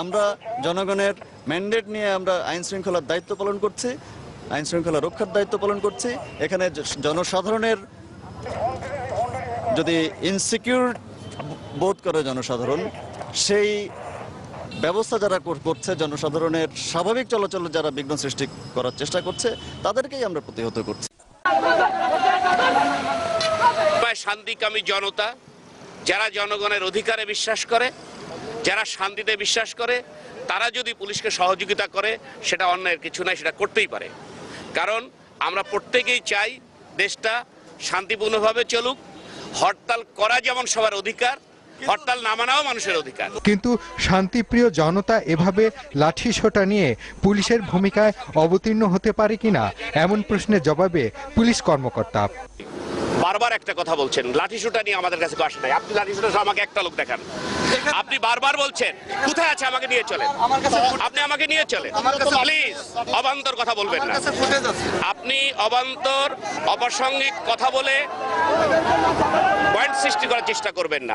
আমরা জনগণের ম্যান্ডেট নিয়ে আমরা আইন শৃঙ্খলার দায়িত্ব পালন করছি, আইন শৃঙ্খলা রক্ষার দায়িত্ব পালন করছি। এখানে জনসাধারণের যদি ইনসিকিউর বোধ করে জনসাধারণ, সেই ব্যবস্থা যারা করছে, জনসাধারণের স্বাভাবিক চলাচলে যারা বিঘ্ন সৃষ্টি করার চেষ্টা করছে, তাদেরকেই আমরা প্রতিহত করছি। শান্তিকামী জনতা, যারা জনগণের অধিকারে বিশ্বাস করে যারা শান্তিতে বিশ্বাস করে তারা যদি পুলিশকে সহযোগিতা করে সেটা অন্যায়ের কিছু নাই সেটা করতেই পারে। কারণ আমরা প্রত্যেকেই চাই দেশটা শান্তিপূর্ণভাবে চলুক হরতাল করা যেমন সবার অধিকার হরতাল না মানাও মানুষের অধিকার। কিন্তু শান্তিপ্রিয় জনতা এভাবে লাঠি সোটা নিয়ে পুলিশের ভূমিকায় অবতীর্ণ হতে পারে কিনা এমন প্রশ্নের জবাবে পুলিশ কর্মকর্তা। বারবার একটা কথা বলছেন। লাঠি শুটা নিয়ে আমাদের কাছে আসে নাই। আপনি লাঠি শুটা আমাকে একটা লোক দেখান। আপনি বারবার বলছেন কোথায় আছে আমাকে নিয়ে চলেন? আপনি আমাকে নিয়ে চলেন। প্লিজ অবান্তর কথা বলবেন না। আপনি অবান্তর অপ্রাসঙ্গিক কথা বলে পয়েন্ট সৃষ্টি করার চেষ্টা করবেন না।